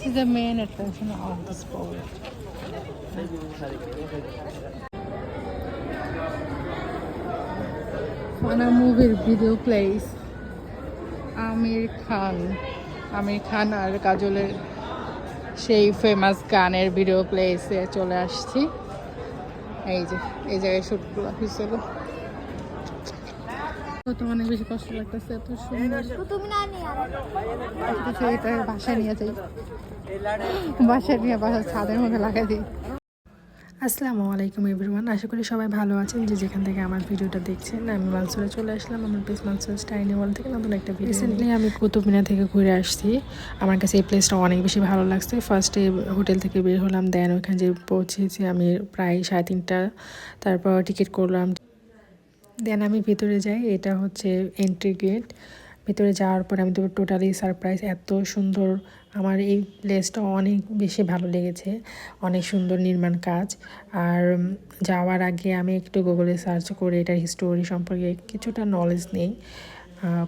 This is the main attraction of this boat. ফানা মুভির video place Aamir Khan Aamir Khan আর কাজলের সেই famous গানের ভিডিও প্লেসে চলে আসছি। এই যে, এই জায়গায় শ্যুটগুলো হয়েছিল। তো অনেক বেশি কষ্ট লাগতেছে এত সুন্দর। কিছু এটা বাসায় নিয়ে যাই। বাসায় নিয়ে বাসার ছাদের মধ্যে লাগাই দিই। আসসালামু আলাইকুম এভরিওয়ান আশা করি সবাই ভালো আছেন। যে যেখান থেকে আমার ভিডিওটা দেখছেন আমি মানসুরে চলে আসলাম আমার প্লেস মানসুর স্টাইনি ওয়াল থেকে নতুন একটা ভিডিও রিসেন্টলি আমি কুতুব মিনার থেকে ঘুরে আসছি। আমার কাছে এই প্লেসটা অনেক বেশি ভালো লাগছে। ফার্স্টে হোটেল থেকে বের হলাম দেন ওইখানে যে পৌঁছেছি আমি প্রায় সাড়ে তিনটা। তারপর টিকিট করলাম দেন আমি ভিতরে যাই, এটা হচ্ছে এন্ট্রি গেট ভিতরে যাওয়ার পরে আমি তো টোটালি সারপ্রাইজ এত সুন্দর আমার এই প্লেসটা অনেক বেশি ভালো লেগেছে, অনেক সুন্দর নির্মাণ কাজ। আর যাওয়ার আগে আমি একটু গুগলে সার্চ করে এটার হিস্টোরি সম্পর্কে কিছুটা নলেজ নেই।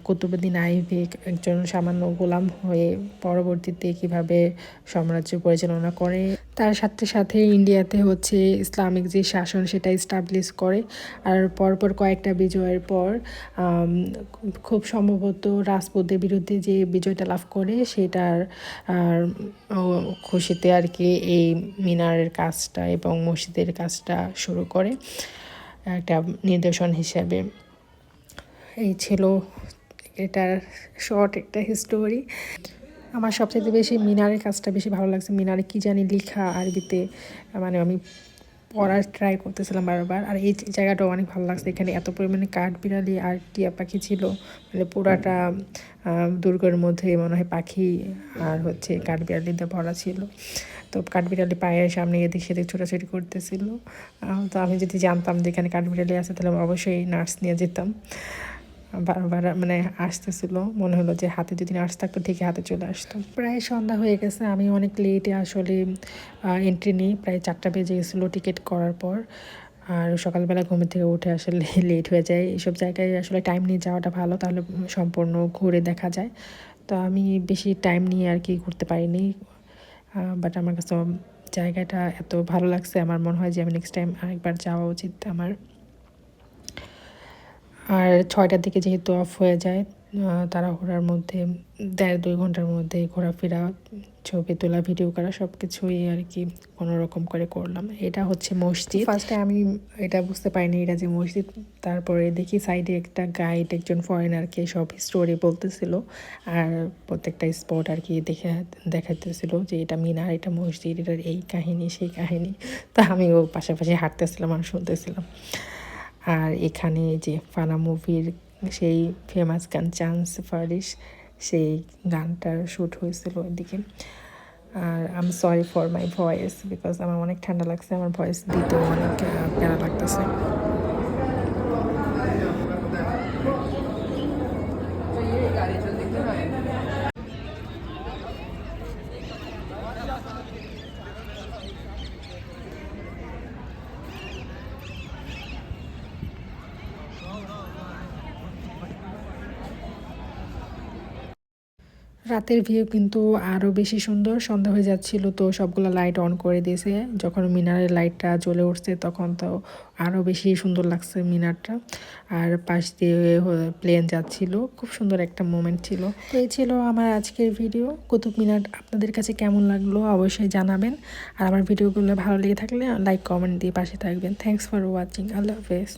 কুতুবুদ্দিন আইবেক একজন সামান্য গোলাম হয়ে পরবর্তীতে কীভাবে সাম্রাজ্য পরিচালনা করে, তার সাথে সাথে ইন্ডিয়াতে হচ্ছে ইসলামিক যে শাসন সেটা এস্টাবলিশ করে, আর পরপর কয়েকটা বিজয়ের পর খুব সম্ভবত রাজপুতদের বিরুদ্ধে যে বিজয়টা লাভ করে সেটার খুশিতে আর কি এই মিনারের কাজটা এবং মসজিদের কাজটা শুরু করে, একটা নিদর্শন হিসেবে। এই ছিল এটার শর্ট একটা হিস্টোরি আমার সবচেয়ে বেশি মিনারের কাজটা বেশি ভালো লাগছে। মিনারে কি জানি লেখা আরবিতে মানে আমি পড়ার ট্রাই করতেছিলাম বারবার। আর এই জায়গাটাও অনেক ভালো লাগছে। এখানে এত পরিমাণে কাঠ বিড়ালি আর টিয়া পাখি ছিল। মানে পুরাটা দুর্গের মধ্যে মনে হয় পাখি আর হচ্ছে কাঠ বিড়ালিতে ভরা ছিল। তো কাঠবিড়ালি পায়ের সামনে এদিক সেদিক ছোটাছুটি করতেছিল। তো আমি যদি জানতাম যে এখানে কাঠবিড়ালি আছে, তাহলে অবশ্যই নার্স নিয়ে যেতাম। বারবার মানে আসতেছিল। মনে হলো যে হাতে যদি নার্স থাকতো, ঠিকই হাতে চলে আসতো। প্রায় সন্ধ্যা হয়ে গেছে, আমি অনেক লেটে আসলে এন্ট্রি নিই। প্রায় চারটা বেজে গেছিল টিকিট করার পর। আর সকালবেলা ঘুমের থেকে উঠে আসলে লেট হয়ে যায়। এইসব জায়গায় আসলে টাইম নিয়ে যাওয়াটা ভালো, তাহলে সম্পূর্ণ ঘুরে দেখা যায়। তো আমি বেশি টাইম নিয়ে আর কি ঘুরতে পারিনি। বাট আমার কাছে জায়গাটা এত ভালো লাগছে, আমার মনে হয় যে আমি নেক্সট টাইম আরেকবার যাওয়া উচিত আমার। আর ছয়টার দিকে যেহেতু অফ হয়ে যায় তাড়াহুড়ার মধ্যে, দেড় দুই ঘণ্টার মধ্যে ঘোরাফেরা, ছবি তোলা ভিডিও করা সব কিছুই আর কি কোনো রকম করে করলাম। এটা হচ্ছে মসজিদ। ফার্স্টে আমি এটা বুঝতে পারিনি, এটা যে মসজিদ, তারপরে দেখি সাইডে একটা গাইড একজন ফরেনারকে সব স্টোরি বলতেছিল, আর প্রত্যেকটা স্পট আর কি দেখে দেখাতেছিল যে এটা মিনার, এটা মসজিদ, এটার এই কাহিনী, সেই কাহিনী। তা আমি ও পাশাপাশি হাঁটতেছিলাম আর শুনতেছিলাম। আর এখানে যে ফানা মুভির সেই ফেমাস গান চান্স ফারিস সেই গানটার শ্যুট হয়েছিল ওইদিকে। আর I'm sorry for my voice because আমার অনেক ঠান্ডা লাগছে, আমার ভয়েস দিতেও অনেক প্যারা লাগতেছে। রাতের ভিউ কিন্তু আরও বেশি সুন্দর। সন্ধ্যা হয়ে যাচ্ছিল তো সবগুলো লাইট অন করে দিয়েছে। যখন মিনারের লাইটটা জ্বলে উঠছে তখন তো আরও বেশি সুন্দর লাগছে মিনারটা। আর পাশ দিয়ে প্লেন যাচ্ছিল। খুব সুন্দর একটা মোমেন্ট ছিল। তো এই ছিল আমার আজকের ভিডিও কুতুব মিনার আপনাদের কাছে কেমন লাগল অবশ্যই জানাবেন। আর আমার ভিডিওগুলো ভালো লেগে থাকলে লাইক কমেন্ট দিয়ে পাশে থাকবেন। থ্যাংকস ফর ওয়াচিং আল্লাহ হাফেজ।